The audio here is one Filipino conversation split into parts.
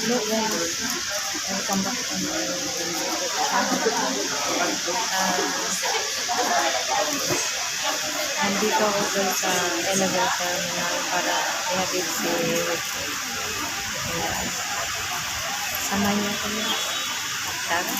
Ah, nandito ako guys sa elevator terminal para ihatid si Richard. Ayan. Samahan niyo ko na. Tara.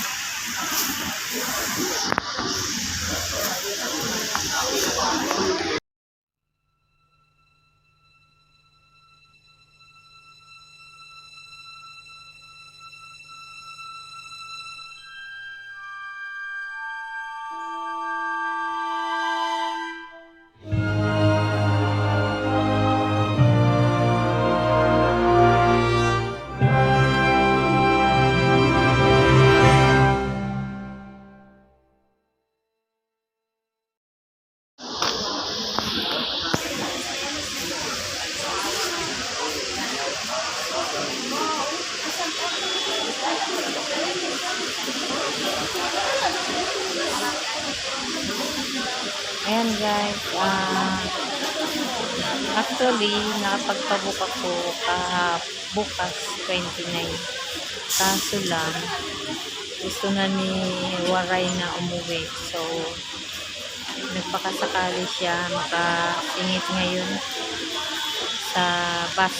Ayan guys, ah actually, nakapagpabook ako ka bukas 29. Kaso lang, gusto na ni Waray na umuwi. So, nagpakasakali siya makasingit ngayon sa bus.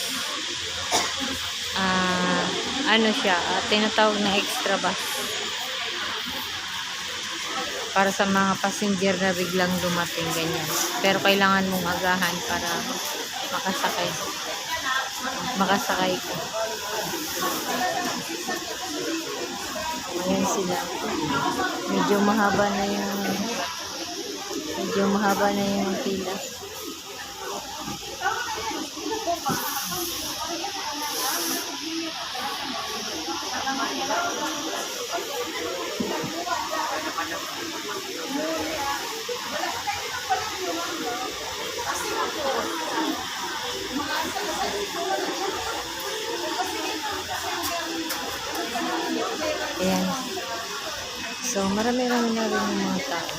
Ah, ano siya, ah, tinatawag na extra bus para sa mga passenger na biglang dumating ganyan. Pero kailangan mong agahan para makasakay. Makasakay ka. Ayan sila. Medyo mahaba na yung medyo mahaba na yung pila. Ayan. So, marami-rami na rin yung mga tao.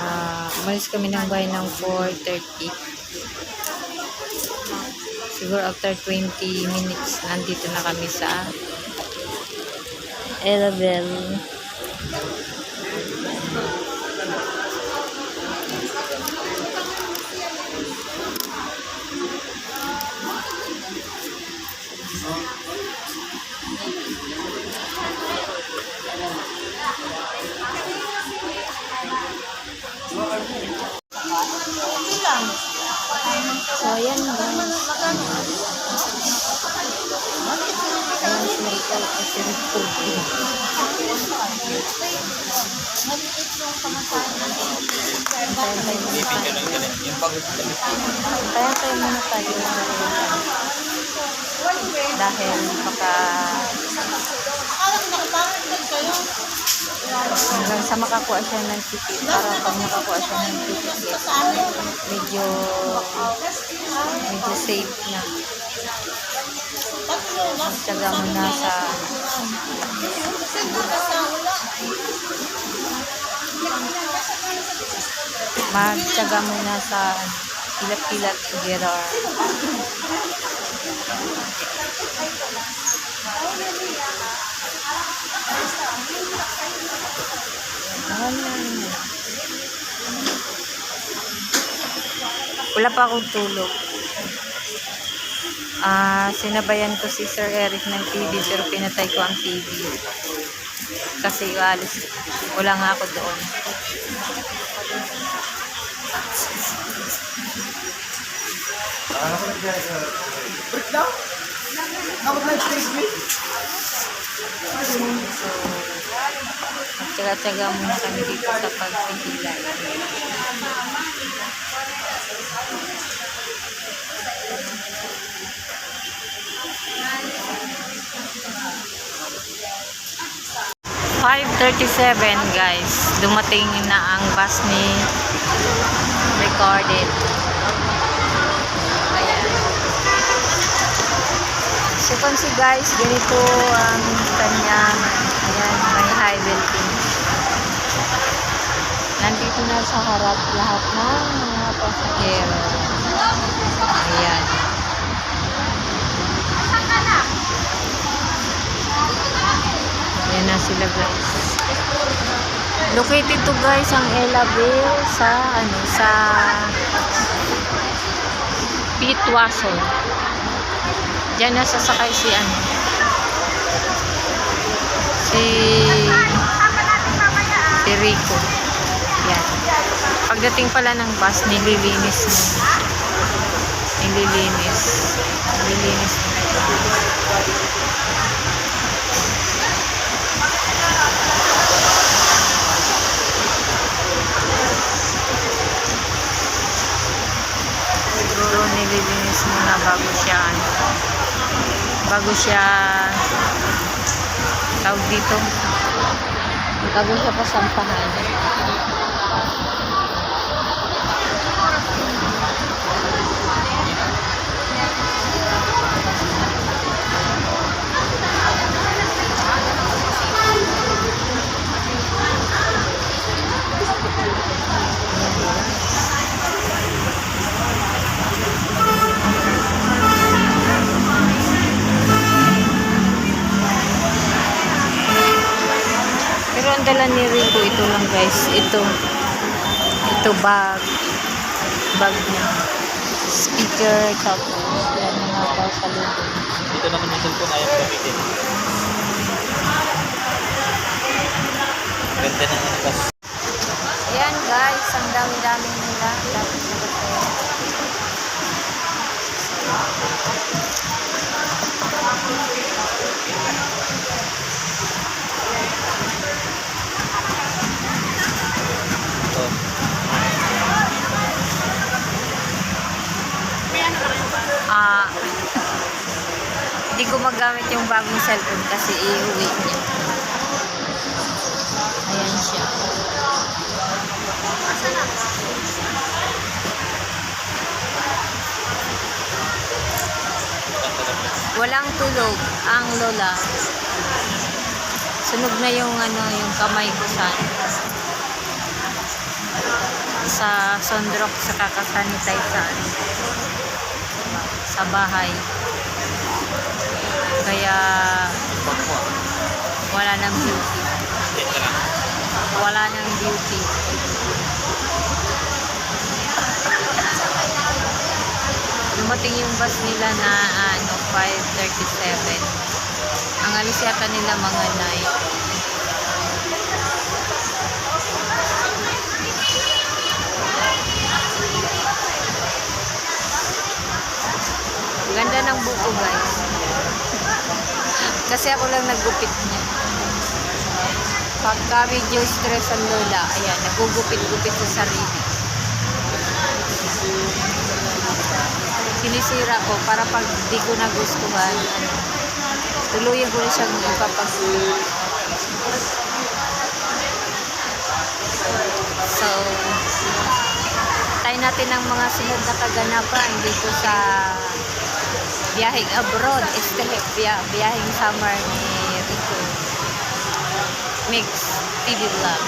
Ah, umalis kami ng bahay ng 4.30. Siguro after 20 minutes, nandito na kami sa Elabel. So, Ayan si Rico. Si Rico. Antay-antay muna tayo. Muna tayo. Dahil baka hanggang sa makakuha siya ng ticket para pag nakakuha siya ng ticket medyo medyo safe na. Magtsaga mo na sa magtsaga mo na sa pilat-pilat together wala pa akong tulog Ah, sinabayan ko si Sir Eric ng TV pero pinatay ko ang TV. Kasi alis, wala nga ako doon. So, magtsaga-tsaga muna kami dito sa pagpipila. Five thirty-seven guys. Dumating na ang bus ni recorded. So, pansi guys, ganito ang kanyang, ayan, may high belting. Nandito na sa harap lahat ng mga pasahero. Ayan. Ayan na sila guys. Located to guys ang Ella sa, ano, sa Pitwaso. Diyan na sasakay si ano si si Rico. Yan. Pagdating pala ng bus, nililinis mo. Nililinis. Nililinis mo. Siguro nililinis mo na bago siya ano, bago siya tawag dito? Bago siya pasampahan ito ito bag bag niya speaker tapos yan mga pasalubong Ito naman yung cellphone ayaw gamitin. Ganda ng ano kas. Ayan guys, ang dami-dami nila. Dami nila yung bagong cellphone kasi iuwi niya. Ayan siya. Walang tulog ang lola. Sunog na yung ano, yung kamay ko sa sa sondrok sa kakasanitize sa sa bahay. Kaya wala nang beauty. Wala nang beauty. Dumating yung bus nila na ano 5:37. Ang alis yata nila mga 9. Ganda ng buko guys. Kasi ako lang naggupit niya. Pagka medyo stress ang lola, ayan, nagugupit-gupit sa sarili. Sinisira ko para pag di ko nagustuhan, tuluyan ko na siyang ipapag So, tayo natin ang mga sunod na kaganapan dito sa biyaheng abroad, este biya, biyaheng summer ni Rico. Mix TV Vlog.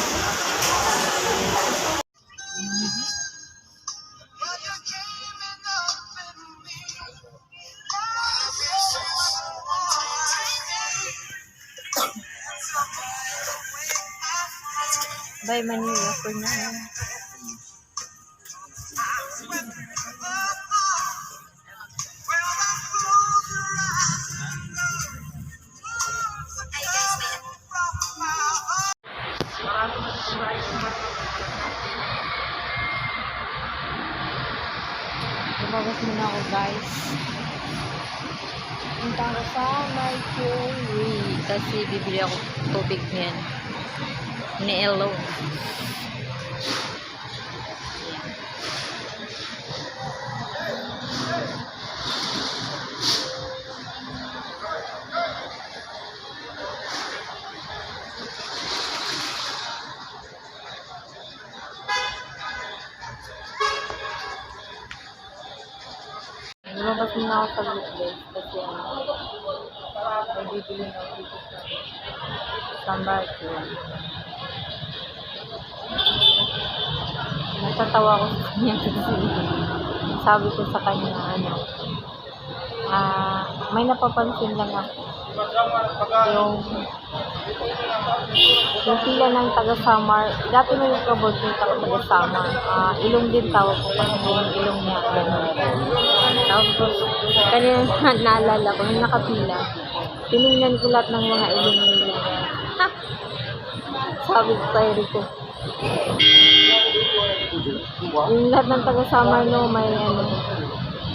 Bye Manila for now. Muna ako guys. Punta ako sa Mercury kasi bibili ako tubig niyan. Ni Elo. Group guys kasi ano, may bibili na dito sa sa Mercury. Natatawa ko sa kanya kasi sabi ko sa kanya ano, ah, may napapansin lang ako. yung yung pila ng taga-Samar, dati may kabot yung taga-Samar. Ah, ilong din tawag ko kasi yung ilong niya. Ganun. Tapos, kanina naalala ko, nakapila, tinignan ko lahat ng mga ilong nila. Ha! Sabi ko kay Rico. Yung lahat ng taga-Samar no, may ano,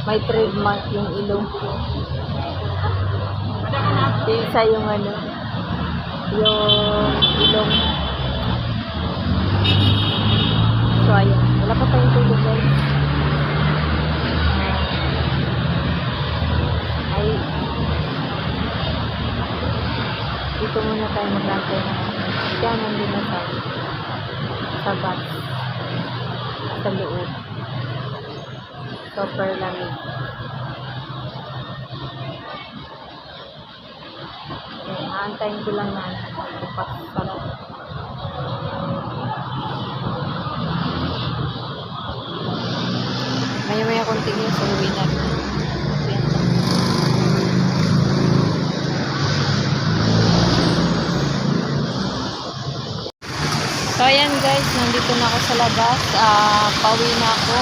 may trademark yung ilong ko. Yung isa yung ano, yung ilong. So, ayan. Wala pa tayong tulog guys. Ay, dito muna tayo maglantay na. Kaya nandun na tayo. Sa bus. Sa loob. Super lamig. Aantayin ko lang na bukas para maya maya continue sa uwi natin. Ayan. So ayan guys, nandito na ako sa labas. Ah, pauwi na ako.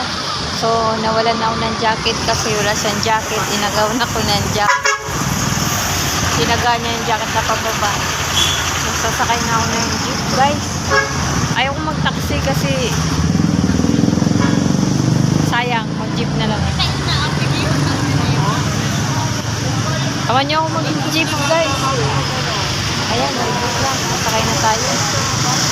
So nawalan na ako ng jacket kasi wala siyang jacket. Inagawan ako ng jacket. Sinaga niya yung jacket na pababa. So sasakay na ako ng jeep guys. Ayaw ko mag-taxi kasi sayang, mag-jeep na lang. Tawan niyo ako mag-jeep guys. Ayan, mag-jeep lang. Sakay na tayo.